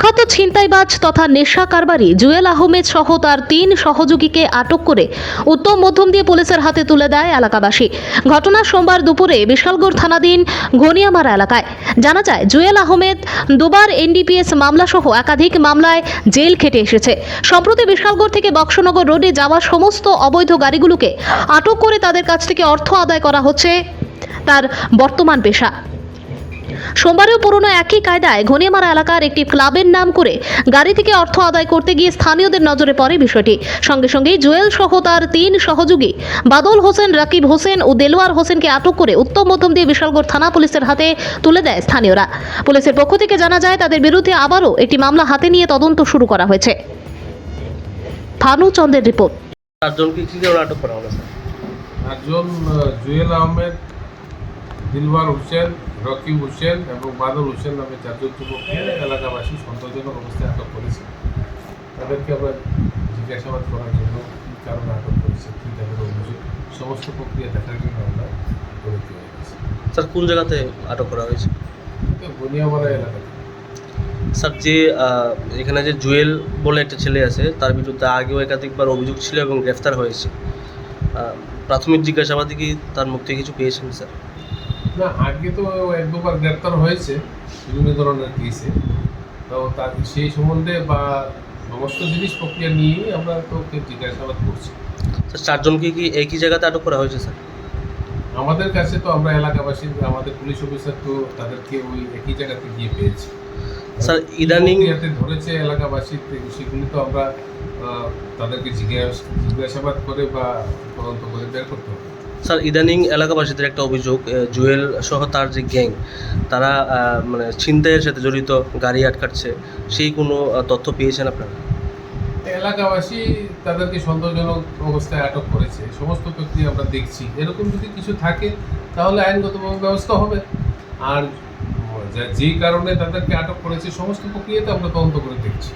কুখ্যাত ছিনতাইবাজ তথা নেশা কারবারি জুয়েল আহমেদ সহ তার তিন সহযোগীকে আটক করে উত্তম মধ্যম দিয়ে পুলিশের হাতে তুলে দেয় এলাকাবাসী। ঘটনা সোমবার দুপুরে বিশালগড় থানাধীন ঘনিয়ামারা এলাকায়। জানা যায়, জুয়েল আহমেদ দুবার এনডিপিএস মামলা সহ একাধিক মামলায় জেল খেটে এসেছে। সম্প্রতি বিশালগড় থেকে বক্সনগর রোডে যাওয়া সমস্ত অবৈধ গাড়িগুলোকে আটক করে তাদের কাছ থেকে অর্থ আদায় করা হচ্ছে তার বর্তমান পেশা। সোমবারেও পুরনো একই কায়দায় ঘনিয়ামারা এলাকার একটি ক্লাবের নাম করে গাড়ি থেকে অর্থ আদায় করতে গিয়ে স্থানীয়দের নজরে পড়ে বিষয়টি। সঙ্গে সঙ্গেই জুয়েল সহ তার তিন সহযোগী বাদল হোসেন রাকিব হোসেন ও দেলোয়ার হোসেনকে আটক করে উত্তম মধ্যম দিয়ে বিশালগড় থানা পুলিশের হাতে তুলে দেয় স্থানীয়রা। পুলিশের পক্ষ থেকে জানা যায় তাদের বিরুদ্ধে আবারও একটি মামলা হাতে নিয়ে তদন্ত শুরু করা হয়েছে। ভানু চন্দ্রের রিপোর্ট। চারজনকে কি আটক করা হলো স্যার? একজন জুয়েল আহমেদ দিলবার হোসেন রকিব হোসেন এবং বাদল হোসেন নামে চারজন যুবককে এলাকাবাসী সন্দেহজনক অবস্থায় আটক করেছে। তাদেরকে আমরা জিজ্ঞাসাবাদ করার জন্য কী কারণে আটক করেছে কী তাদের অভিযোগ সমস্ত প্রক্রিয়া দেখার জন্য আমরা হয়ে গেছি স্যার কোন জায়গাতে আটক করা হয়েছে? তো বনিয়ামারা এলাকাতে। স্যার যে এখানে যে জুয়েল বলে একটা ছেলে আছে তার বিরুদ্ধে আগেও একাধিকবার অভিযোগ ছিল এবং গ্রেফতার হয়েছে। প্রাথমিক জিজ্ঞাসাবাদে কি তার মুখ থেকে কিছু পেয়েছেন স্যার? না আগে তো এক দুবার গ্রেপ্তার হয়েছে বিভিন্ন ধরনের কেসে তো তার সেই সম্বন্ধে বা সমস্ত জিনিস প্রক্রিয়া নিয়েই আমরা তো জিজ্ঞাসাবাদ করছি। স্যার চারজনকে কি একই জায়গাতে আটক করা হয়েছে স্যার? আমাদের কাছে তো আমরা এলাকাবাসী আমাদের পুলিশ অফিসার তো তাদেরকে ওই একই জায়গাতে গিয়ে পেয়েছি। স্যার ইদানিং প্রক্রিয়াতে ধরেছে এলাকাবাসী সেগুলি তো আমরা তাদেরকে জিজ্ঞাসা জিজ্ঞাসাবাদ করে বা তদন্ত করে বের করতে হবে। স্যার, ইদানিং এলাকাবাসীদের একটা অভিযোগ জুয়েল সহ তার যে গ্যাং, তারা মানে ছিনতাইয়ের সাথে জড়িত, গাড়ি আটকাচ্ছে, সেই কোনো তথ্য পেয়েছেন আপনারা? এলাকাবাসী তাদেরকে সন্দেহজনক অবস্থায় আটক করেছে সমস্ত প্রক্রিয়া আমরা দেখছি। এরকম যদি কিছু থাকে, তাহলে আইনগতভাবে ব্যবস্থা হবে। আর, যা- কারণে তাদেরকে আটক করেছে, সমস্ত প্রক্রিয়াতে আমরা তদন্ত করে দেখছি।